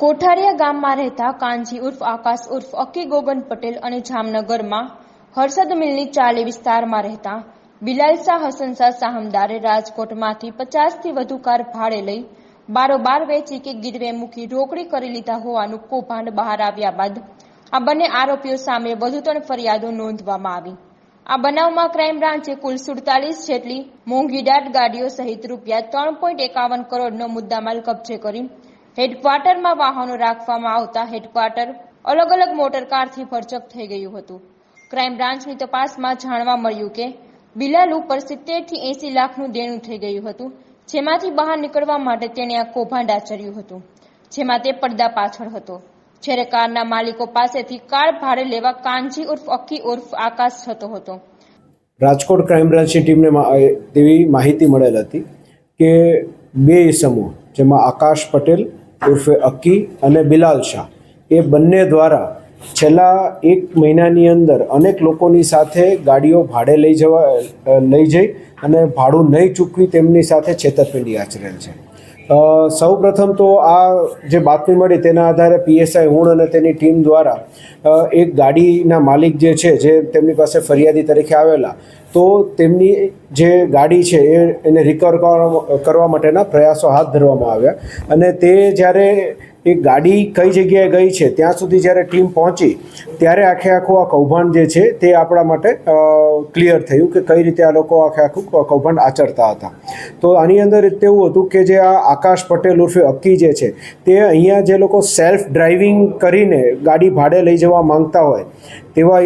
કોઠારિયા ગામમાં રહેતા કાનજી ઉર્ફ આકાશ ઉર્ફ અકી ગોગન પટેલ અને જામનગરમાં હર્ષદ મિલની ચાલી વિસ્તારમાં રહેતા બિલાલ શાહ હસન સાહમદારે રાજકોટમાંથી પચાસથી વધુ કાર ભાડે લઈ બારોબાર વેચી કે ગીરવે મૂકી રોકડી કરી લીધા હોવાનું કૌભાંડ બહાર આવ્યા બાદ આ બંને આરોપીઓ સામે વધુ ત્રણ ફરિયાદો નોંધવામાં આવી. આ બનાવમાં ક્રાઇમ બ્રાન્ચે કુલ સુડતાલીસ જેટલી મોંઘીદાટ ગાડીઓ સહિત રૂપિયા ત્રણ પોઈન્ટ એકાવન કરોડનો મુદ્દામાલ કબજે કરી હેડક્વાર્ટરમાં વાહનો રાખવામાં આવતા હેડક્વાર્ટર અલગ અલગ મોટર કારથી ભરચક થઈ ગયું હતું. ક્રાઇમ બ્રાન્ચની તપાસમાં જાણવા મળ્યું કે બિલાલ ઉપર સિત્તેરથી એંસી લાખનું દેણું થઈ ગયું હતું, જેમાંથી બહાર નીકળવા માટે તેણે આ કૌભાંડ આચર્યું હતું, જેમાં તે પડદા પાછળ હતો. જ્યારે કારના માલિકો પાસેથી કાર ભાડે લેવા કાનજી ઉર્ફ, અક્કી ઉર્ફ આકાશ થતો હતો. રાજકોટ ક્રાઇમ બ્રાન્ચની ટીમને તેવી માહિતી મળેલ હતી કે બે સમૂહ, જેમાં આકાશ પટેલ ઉર્ફે અક્કી અને બિલાલ શાહ. એ બંને દ્વારા છેલ્લા એક મહિનાની અંદર અનેક લોકોની સાથે ગાડીઓ ભાડે લઈ જવા લઈ જઈ અને ભાડું નહીં ચૂકવી તેમની સાથે છેતરપિંડી આચરેલ છે. સૌ પ્રથમ તો આ જે બાતમી મળી તેના આધારે પીએસઆઈ હુણ અને તેની ટીમ દ્વારા એક ગાડીના માલિક જે છે, જે તેમની પાસે ફરિયાદી તરીકે આવેલા, તો તેમની જે ગાડી છે એને રિકવર કરવા માટેના પ્રયાસો હાથ ધરવામાં આવ્યા. અને તે જ્યારે એ ગાડી કઈ જગ્યાએ ગઈ છે, ત્યાં સુધી જ્યારે ટીમ પહોંચી, ત્યારે આખે આખું આ કૌભાંડ જે છે, તે આપણા માટે ક્લિયર થયું કે કઈ રીતે આ લોકો આખે આખું કૌભાંડ આચરતા હતા. તો આની અંદર તેવું હતું કે જે આ આકાશ પટેલ ઉર્ફે અક્કી જે છે, તે અહીંયા જે લોકો સેલ્ફ ડ્રાઇવિંગ કરીને ગાડી ભાડે લઈ જવા માંગતા હોય, તેવા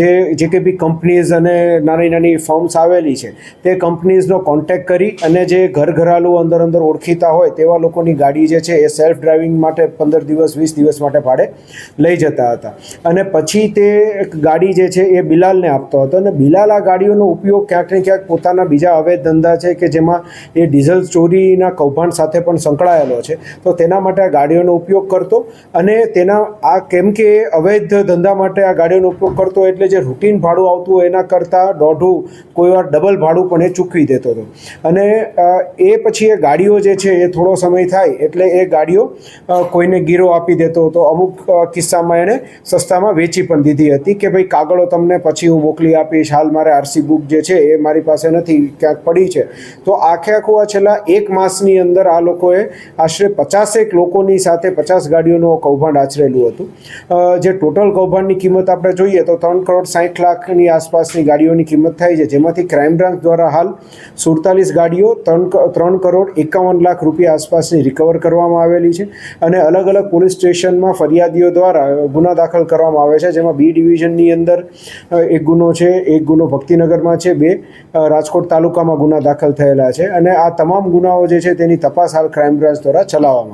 જે જે કે બી કંપનીઝ અને નાની નાની ફર્મ્સ આવેલી છે, તે કંપનીઝનો કોન્ટેક્ટ કરી અને જે ઘર ઘરાલું અંદર અંદર ઓળખીતા હોય, તેવા લોકોની ગાડી જે છે, એ સેલ્ફ ડ્રાઇવિંગ માટે પંદર દિવસ, વીસ દિવસ માટે ભાડે લઈ જતા હતા. અને પછી તે ગાડી જે છે એ બિલાલને આપતો હતો અને બિલાલ આ ગાડીઓનો ઉપયોગ ક્યાંક ને ક્યાંક પોતાના બીજા અવૈધ ધંધા છે કે જેમાં એ ડીઝલ ચોરીના કૌભાંડ સાથે પણ સંકળાયેલો છે. તો તેના માટે આ ગાડીઓનો ઉપયોગ કરતો અને તેના આ કેમ કે અવૈધ ધંધા માટે આ ગાડીઓનો ઉપયોગ કરતો એટલે જે રૂટીન ભાડું આવતું હોય એના કરતાં દોઢું, કોઈ વાર ડબલ ભાડું પણ એ ચૂકવી દેતો હતો. અને એ પછી એ ગાડીઓ જે છે એ થોડો સમય થાય એટલે એ ગાડીઓ કોઈને ગીરો આપી દેતો હતો. અમુક કિસ્સામાં એણે સસ્તામાં વેચી પણ દીધી હતી કે ભાઈ કાગળો તમને પછી હું મોકલી આપીશ. હાલ મારે આરસી બુક જે છે એ મારી પાસે નથી, ક્યાંક પડી છે. તો આખે આખું આ છેલ્લા એક માસની અંદર આ લોકોએ આશરે પચાસેક લોકોની સાથે પચાસ ગાડીઓનું કૌભાંડ આચરેલું હતું. જે ટોટલ કૌભાંડની કિંમત આપણે જોઈએ તો ત્રણ કરોડ સાઠ લાખની આસપાસની ગાડીઓની કિંમત થાય છે. જેમાંથી ક્રાઇમ બ્રાન્ચ દ્વારા હાલ સુડતાલીસ ગાડીઓ ત્રણ ત્રણ કરોડ એકાવન લાખ રૂપિયા આસપાસની રિકવર કરવામાં આવેલી છે. અને અલગ અલગ પોલીસ સ્ટેશનમાં ફરિયાદીઓ દ્વારા ગુના દાખલ કરવામાં આવે છે, જેમાં બી ડિવિઝનની અંદર એક ગુનો છે, એક ગુનો ભક્તિનગરમાં છે, બે રાજકોટ તાલુકામાં ગુના દાખલ થયેલા છે. અને આ તમામ ગુનાઓ જે છે તેની તપાસ હાલ ક્રાઇમ બ્રાન્ચ દ્વારા ચલાવવામાં